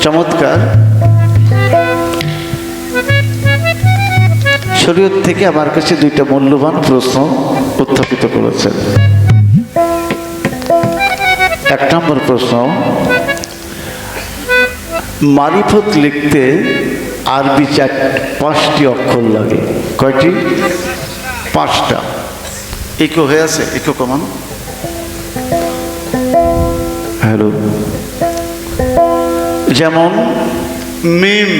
চমৎকার। শরীয়ত থেকে আমার কাছে দুইটা মূল্যবান প্রশ্ন উত্থাপিত করেছেন। এক নম্বর প্রশ্ন, মারিফত লিখতে আরবি চার, পাঁচটি অক্ষর লাগে। কয়টি? পাঁচটা। ইকো হয়ে আছে? ইকো কমান? হ্যালো যেমন মিম,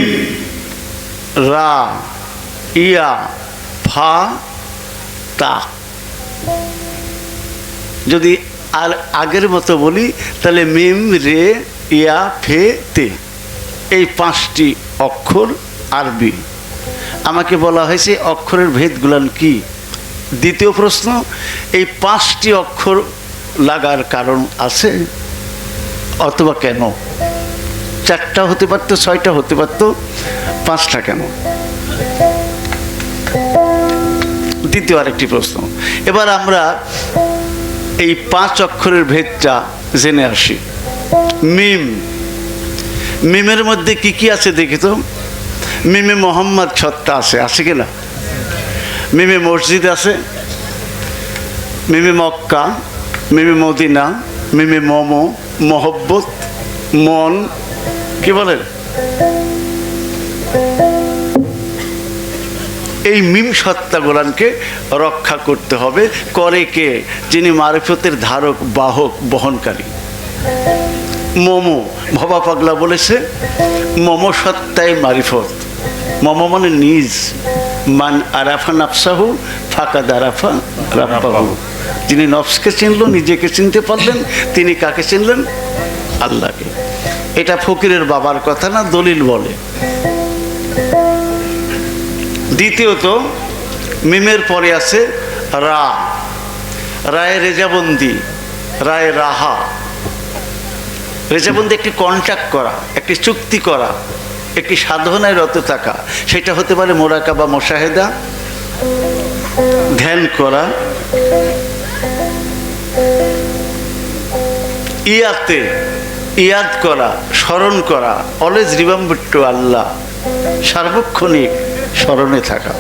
রা, ইয়া, ফা, তা। যদি আর আগের মতো বলি, তাহলে মিম, রে, ইয়া, ফে, তে। এই পাঁচটি অক্ষর আরবি। আমাকে বলা হয়েছে, অক্ষরের ভেদগুলান কি? দ্বিতীয় প্রশ্ন, এই পাঁচটি অক্ষর লাগার কারণ আছে? অথবা কেন? চারটা হতে পারতো, ছয়টা হতে পারতো, পাঁচটা কেন? দ্বিতীয় আরেকটি প্রশ্ন। এবার আমরা এই পাঁচ অক্ষরের ভেদটা জেনে আসি। মিম। মিমের মধ্যে কি কি আছে দেখি তো? মিমে মোহাম্মদ ছত্তা আছে আছে কিনা মিমে মসজিদ আছে, মিমে মক্কা, মিমে মদিনা, মিমে মোমো মহব্বত, মন, কি বলেন এই মিম সত্তা গোলানকে রক্ষা করতে হবে, করে কে? যিনি মারিফতের ধারক, বাহক, বহনকারী। মোমো, ভবা পাগলা বলেছে, মোমো সত্তাই মারিফত। মোমো মানে নিজ, মান আরাফা নাফসাহু ফাঁকা দারাফা রাপ্পাহু যিনি নফসকে চিনল, নিজেকে চিনতে পারলেন, তিনি কাকে চিনলেন? আল্লাহকে। এটা ফকিরের বাবার কথা না, দলিল বলে। দ্বিতীয়ত, মিমের পরে আছে রা। রায় রেজাবন্দি, রায় রাহা। রেজাবন্দি একটি কন্ট্যাক্ট করা, একটি চুক্তি করা, একটি সাধনায় রত থাকা। সেটা হতে পারে মোরাকা বা মোশাহেদা, ধ্যান করা ইয়াতে, ইয়াদ করা, স্মরণ করা অলেজ রিমেম্বার আল্লাহ, সার্বক্ষণিক স্মরণে থাকা।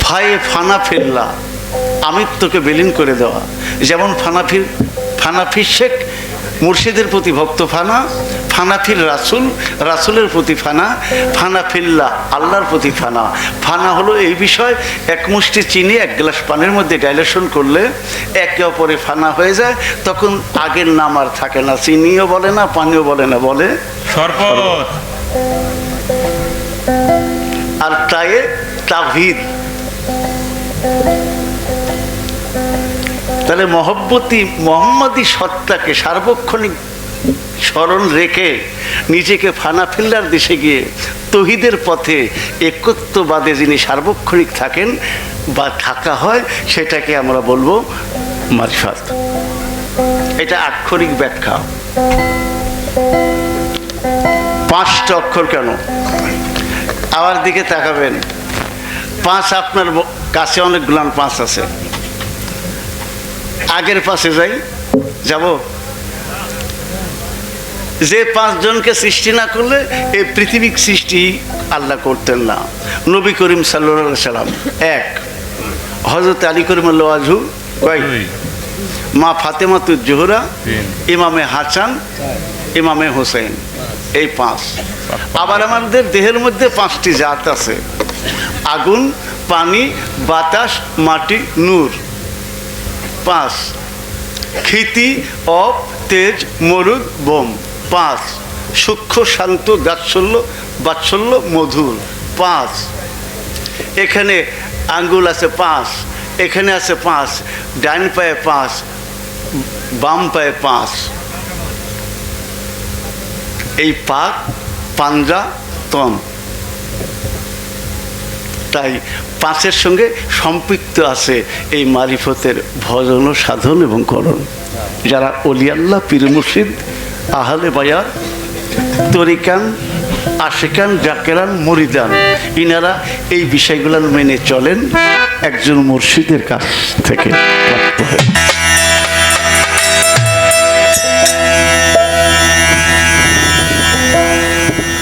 ফায়ে ফানা ফেললা, আমিত্বকে বিলীন করে দেওয়া। যেমন ফানাফির ফানাফির শেখ মুর্শিদের প্রতি ভক্ত ফানা ফানাফিল রাসুল রাসুলের প্রতি ফানা ফানাফিল্লা আল্লাহর প্রতি ফানা। ফানা হলো এই বিষয় এক মুষ্টি চিনি এক গ্লাস পানির মধ্যে ডাইলেশন করলে একে অপরে ফানা হয়ে যায় তখন আগের নাম আর থাকে না। চিনিও বলে না পানিও বলে না বলে? আর তায়ে তাভিদ তাহলে মহব্বতী মোহাম্মদী সত্তাকে সার্বক্ষণিক স্মরণ রেখে নিজেকে ফানা ফিল্লার দেশে গিয়ে তহিদের পথে একত্ববাদে যিনি সার্বক্ষণিক থাকেন বা থাকা হয়, সেটাকে আমরা বলব মারিফাত। এটা আক্ষরিক ব্যাখ্যা। পাঁচটা অক্ষর কেন? আমার দিকে তাকাবেন। পাঁচ আপনার কাছে অনেকগুলান পাঁচ আছে। আগের পাশে যাই যাব? যে পাঁচজনকে সৃষ্টি না করলে এই পৃথিবীর সৃষ্টি আল্লাহ করতেন না। নবী করিম সাল্লা সাল্লাম এক। হজরত আলী করিম আজহু কয়? মা ফাতেমাতুর জোহরা ইমামে হাসান ইমামে হোসেন এই পাঁচ। আবার আমাদের দেহের মধ্যে পাঁচটি জাত আছে। আগুন পানি বাতাস মাটি নূর। পাঁচ। ক্ষিতি অপ তেজ মরুদ বোম। পাঁচ। সূক্ষ্ম, শান্ত দাৎসল্য বাৎসল্য, মধুর। পাঁচ। এখানে আঙ্গুল আছে পাঁচ। এখানে আছে পাঁচ। ডান পায়ে পাঁচ। বাম পায়ে পাঁচ। এই পাক পাঞ্জা তন। তাই পাঁচের সঙ্গে সম্পৃক্ত আছে এই মারিফতের ভজন ও সাধন এবং করণ। যারা অলিয়াল্লাহ পীর মুর্শিদ, আহলে বায়ার তরিকান, আশেকান, জাকেরান, মরিদান, ইনারা এই বিষয়গুলো মেনে চলেন একজন মুর্শিদের কাছ থেকে।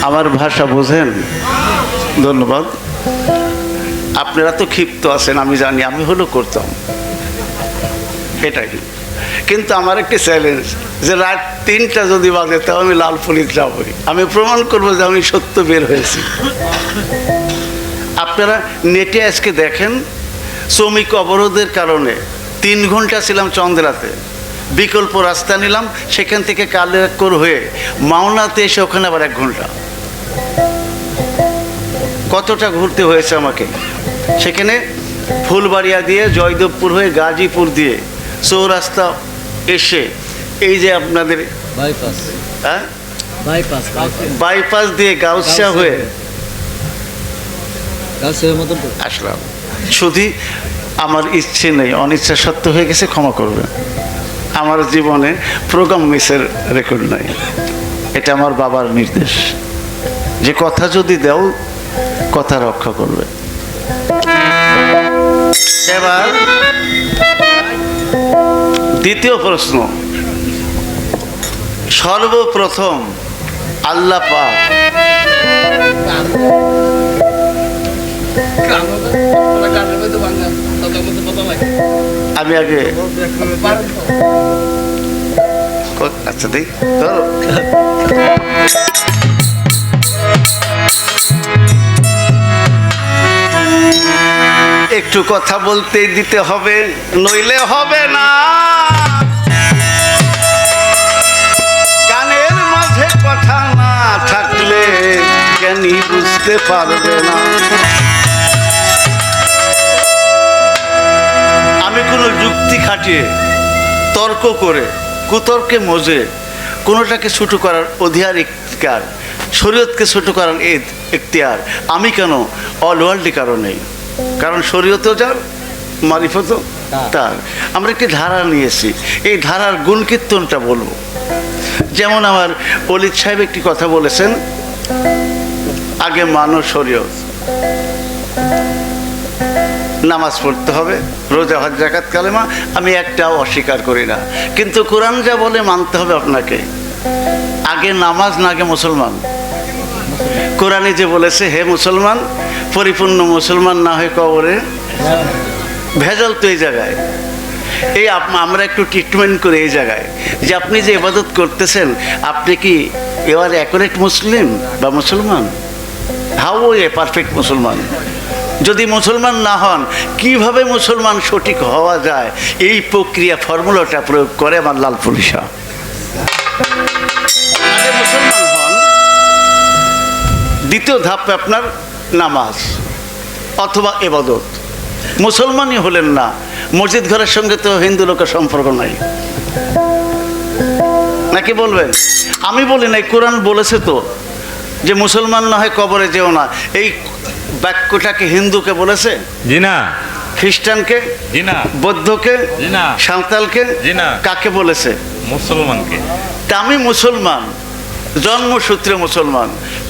আমার ভাষা বোঝেন? ধন্যবাদ। আপনারা তো ক্ষিপ্ত আছেন, আমি জানি, আমি হলো করতাম। এটাই। কিন্তু আমার একটি চ্যালেঞ্জ যে রাত তিনটা যদি বাজে, তাও আমি লাল পুলিশ যাবই। আমি প্রমাণ করব যে আমি সত্য বের হয়েছি। আপনারা নেটে আজকে দেখেন, শ্রমিক অবরোধের কারণে তিন ঘণ্টা ছিলাম চন্দ্রাতে। বিকল্প রাস্তা নিলাম, সেখান থেকে কালেকর হয়ে মাওনাতে এসে ওখানে আবার এক ঘণ্টা। কতটা ঘুরতে হয়েছে আমাকে? সেখানে ফুলবাড়িয়া দিয়ে জয়দেবপুর হয়ে গাজীপুর দিয়ে চৌরাস্তা এসে এই যে আপনাদের বাইপাস হ্যাঁ? বাইপাস বাইপাস দিয়ে গাউসিয়া হয়ে আসলাম। শুধু আমার ইচ্ছে নেই অনিচ্ছা সত্য হয়ে গেছে ক্ষমা করবে আমার জীবনে প্রোগ্রাম মিসের রেকর্ড নাই। এটা আমার বাবার নির্দেশ। যে কথা যদি দেও কথা রক্ষা করবে। এবার দ্বিতীয় প্রশ্ন। সর্বপ্রথম আল্লাহ আমি আগে আচ্ছা দেখ একটু কথা বলতে দিতে হবে, নইলে হবে না। গানের মাঝে কথা না থাকলে জ্ঞানী বুঝতে পারবে না। আমি কোনো যুক্তি খাটিয়ে, তর্ক করে, কুতর্কে মজে, কোনোটাকে ছুটো করার অধিকার শরীয়তকে ছোটো করার এ- আমি কেন অল ওয়ার্ল্ডে কারও নেই কারণ শরীয়তও যার মারিফতও তার। আমরা একটি ধারা নিয়েছি এই ধারার গুণ কীর্তনটা বলব। যেমন আমার অলিদ সাহেব একটি কথা বলেছেন আগে মানো শরীয়ত নামাজ পড়তে হবে রোজা হজ জাকাত কালেমা আমি একটাও অস্বীকার করি না। কিন্তু কোরআন যা বলে মানতে হবে আপনাকে। আগে নামাজ না আগে মুসলমান। কোরআনে যে বলেছে হে মুসলমান পরিপূর্ণ মুসলমান না হয়ে কবরে? ভেজাল তো এই জায়গায়। এই আমরা একটু ট্রিটমেন্ট করি এই জায়গায়। যে আপনি যে ইবাদত করতেছেন, আপনি কি এবার অ্যাকুরেট মুসলিম বা মুসলমান? হাউ এ পারফেক্ট মুসলমান? যদি মুসলমান না হন, কীভাবে মুসলমান সঠিক হওয়া যায়? এই প্রক্রিয়া ফর্মুলাটা প্রয়োগ করে আমার লাল পুলিশা। মুসলমান হন, দ্বিতীয় ধাপে আপনার নামাজ অথবা এবাদত মুসলমানই হলেন না মসজিদ ঘরের সঙ্গে তো হিন্দু লোকের সম্পর্ক নাই। নাকি বলবেন? আমি বলি নাই কোরআন বলেছে তো যে মুসলমান না হয় কবরে যেও না। এই বাক্যটাকে হিন্দুকে বলেছে? জি না। খ্রিস্টানকে? জি না। বৌদ্ধকে? জি না। সাঁওতালকে? জি না। কাকে বলেছে? মুসলমানকে। তা আমি মুসলমান জন্মসূত্রে মুসলমান।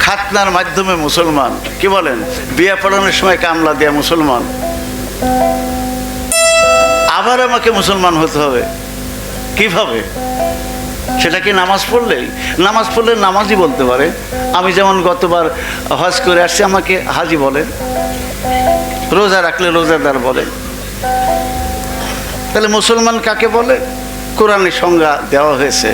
খাতনার মাধ্যমে মুসলমান। কি বলেন? বিয়ে পড়ানোর সময় কামলা দেয়া মুসলমান। আবার আমাকে মুসলমান হতে হবে। কীভাবে? সেটা কি নামাজ পড়লেই? নামাজ পড়লে নামাজই বলতে পারে। আমি যেমন গতবার হজ করে আসছি, আমাকে হাজি বলে। রোজা রাখলে রোজাদার বলে। তাহলে মুসলমান কাকে বলে? কোরআনে সংজ্ঞা দেওয়া হয়েছে।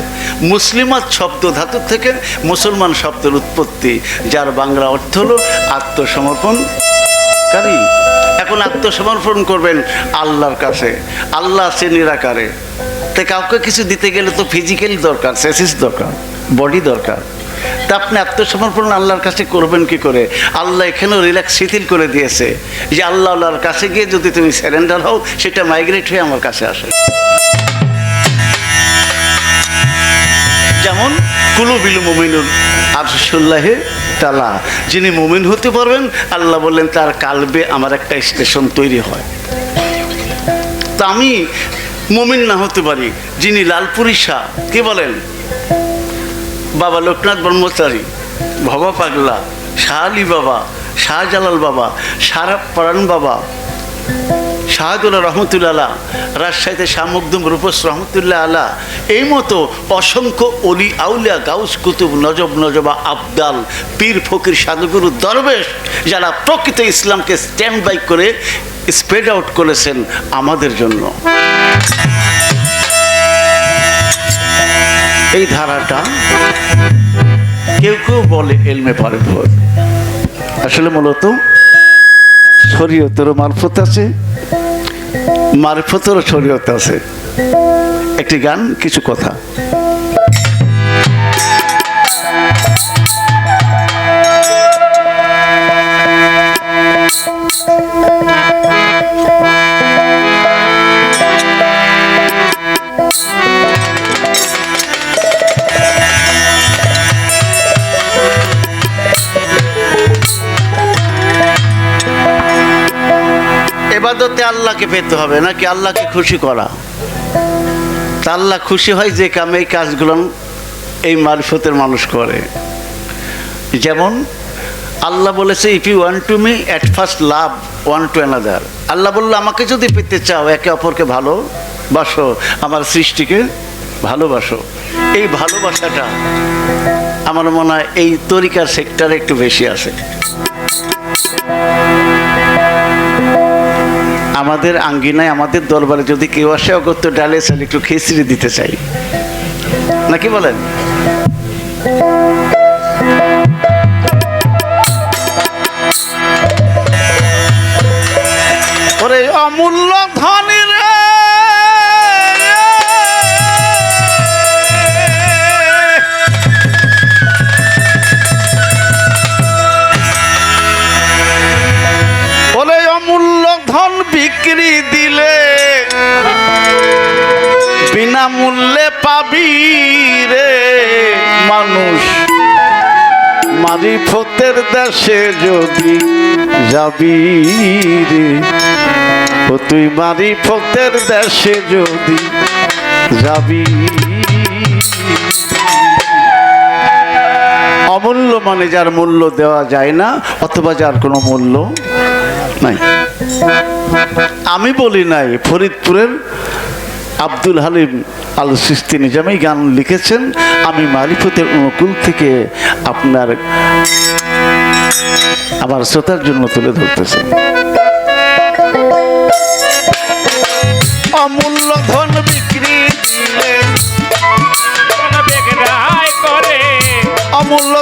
মুসলিমাত শব্দ ধাতু থেকে মুসলমান শব্দের উৎপত্তি, যার বাংলা অর্থ হলো আত্মসমর্পণকারী। এখন আত্মসমর্পণ করবেন আল্লাহর কাছে। আল্লাহ আছে নিরাকারে তাই কাউকে কিছু দিতে গেলে তো ফিজিক্যালি দরকার, সেসিস দরকার বডি দরকার। তা আপনি আত্মসমর্পণ আল্লাহর কাছে করবেন কি করে? আল্লাহ এখানেও রিল্যাক্স শিথিল করে দিয়েছে যে আল্লাহ আল্লাহর কাছে গিয়ে যদি তুমি স্যারেন্ডার হও, সেটা মাইগ্রেট হয়ে আমার কাছে আসে। যেমন কুলু বিলু মুমিনুল আরশুল্লাহে তালা। যিনি মুমিন হতে পারবেন, আল্লাহ বললেন, তার কালবে আমার একটা স্টেশন তৈরি হয়। তা আমি মুমিন না হতে পারি, যিনি লালপুরি শাহ কি বলেন? বাবা লোকনাথ ব্রহ্মচারী ভবা পাগলা, শাহ আলী বাবা, শাহজালাল বাবা সারা পরাণ বাবা। শাহাদুল্লাহ রহমতুল্লাহ আলা, রাজশাহীতে শামুকদুম রূপস রহমতুল্লাহ আলা, এই মতো অসংখ্য অলি আউলিয়া গাউস কুতুব নজব নজবা আবদাল পীর ফকির সাধুগুরু দরবেশ যারা প্রকৃত ইসলামকে স্ট্যান্ড বাই করে স্প্রেড আউট করেছেন আমাদের জন্য। এই ধারাটা কেউ কেউ বলে এলমে পারে আসলে মূলত শরীয়তেরও মারফত আছে মারফতেরও শরীয়ত আছে। একটি গান কিছু কথা। এবাদতে আল্লাহকে পেতে হবে, নাকি আল্লাহকে খুশি করা? তা আল্লাহ খুশি হয় যে কামে এই কাজগুলো এই মারফতের মানুষ করে। যেমন আল্লাহ বলেছে if you want to me at first love want to another আল্লাহ বলল, আমাকে যদি পেতে চাও, একে অপরকে ভালোবাসো আমার সৃষ্টিকে ভালোবাসো এই ভালোবাসাটা আমার মনে হয় এই তরিকার সেক্টরে একটু বেশি আছে। আমাদের আঙ্গিনায় আমাদের দরবারে যদি কেউ আসে, অগত্য ডালে চাল একটু খিচড়ি দিতে চাই। নাকি বলেন? অমূল্য বিনামূল্যে পাবি রে মানুষ। মারিফতের দেশে যদি যাবি রে, ও তুই মারিফতের দেশে যদি যাবি অমূল্য মানে যার মূল্য দেওয়া যায় না, অথবা যার কোনো মূল্য নাই। আমি বলি নাই, ফরিদপুরের আব্দুল হালিম আল সিস্তি নিজামী গান লিখেছেন। আমি মারিফতের অনুকূল থেকে আপনার আমার শ্রোতার জন্য তুলে ধরতেছে। অমূল্য ধন বিক্রি অমূল্য